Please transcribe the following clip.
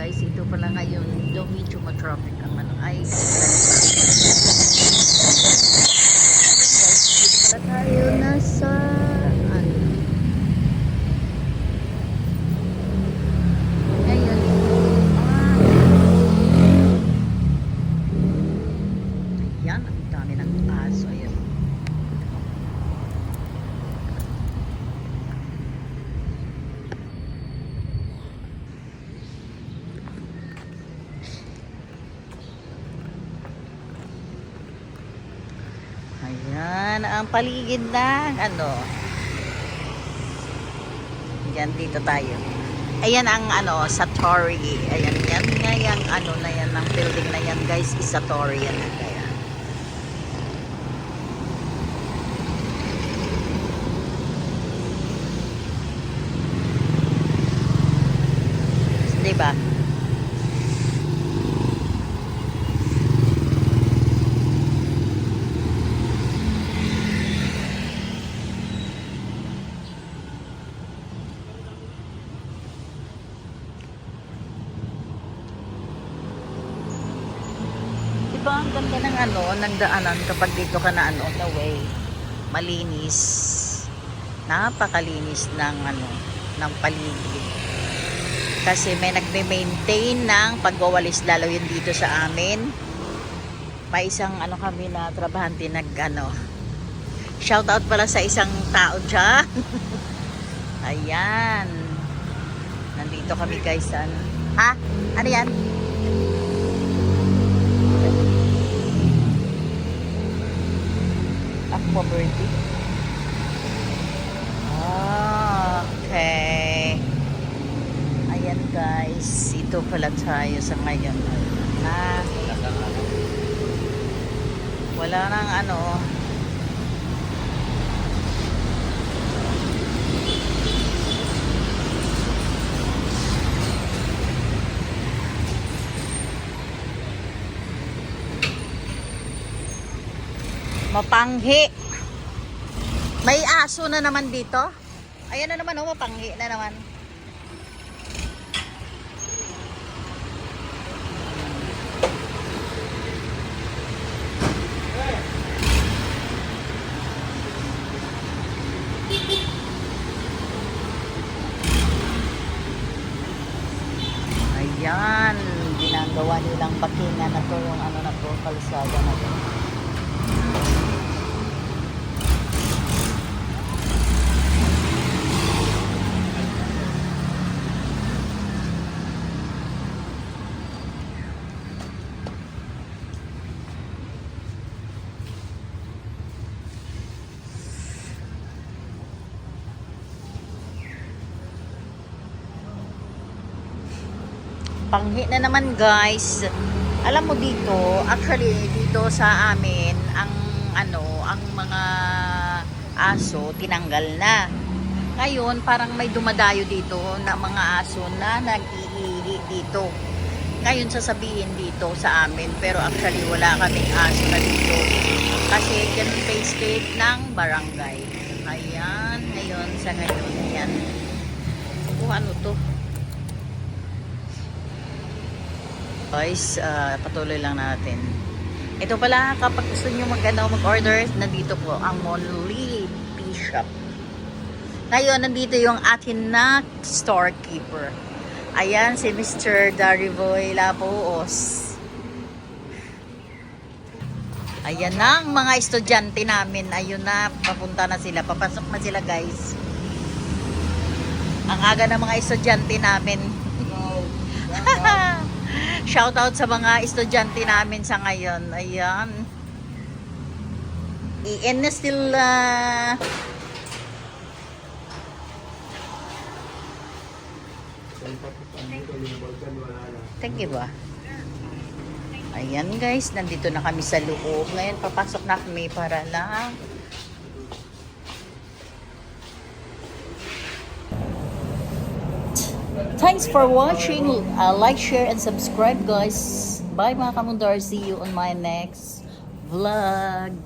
guys, ito pala ngayon, daw medyo ang Manang Island. Ayan, ang paligid ng ano. Yan, dito tayo. Ayan ang ano, Satori. Ayan, yan nga yung ano na yan, ang building na yan guys, is Satori yan. Kaya. Di ba? Diba ganda ng ano, ng kapag dito ka na ano, na way. Malinis. Napakalinis ng ano, ng paligid. Kasi may nagme-maintain ng pagwawalis lalo yun dito sa amin. May isang ano kami na trabahante nag ano. Shout out pala sa isang tao dyan. Ayan. Nandito kami guys ano. Ha? Ano yan? Verde. Ah, okay. Ayan guys, ito pala tayo sa ngayon. Na, wala nang ano. Mapanghi. May aso na naman dito. Ayan na naman, oh, mapanghi na naman. Ayan, ginagawa nilang pakinga na to, yung ano na to, kalsada na to. Panghi na naman guys. Alam mo dito actually dito sa amin ang ano ang mga aso tinanggal na. Ngayon parang may dumadayo dito na mga aso na nag-iihi dito. Ngayon sasabihin dito sa amin pero actually wala kaming aso na dito. Kasi ganun pa yung state ng barangay. Ayan ngayon sa ngayon ayan kung ano to guys, ah, patuloy lang natin. Ito pala, kapag gusto nyo mag, ano, mag-order, nandito po ang Monly Tea Shop. Ngayon, nandito yung atin na storekeeper. Ayan, si Mr. Dariboy Lapoos. Ayan na ang mga estudyante namin. Ayun na, papunta na sila. Papasok na sila, guys. Ang aga ng mga estudyante namin. Shout out sa mga estudyante namin sa ngayon. Ayan. Iyan na still uh, Thank you ba? Ayan guys, nandito na kami sa loob. Ngayon papasok na kami para lang Thanks for watching. Uh, like, share, and subscribe, guys. Bye, mga kamundar. See you on my next vlog.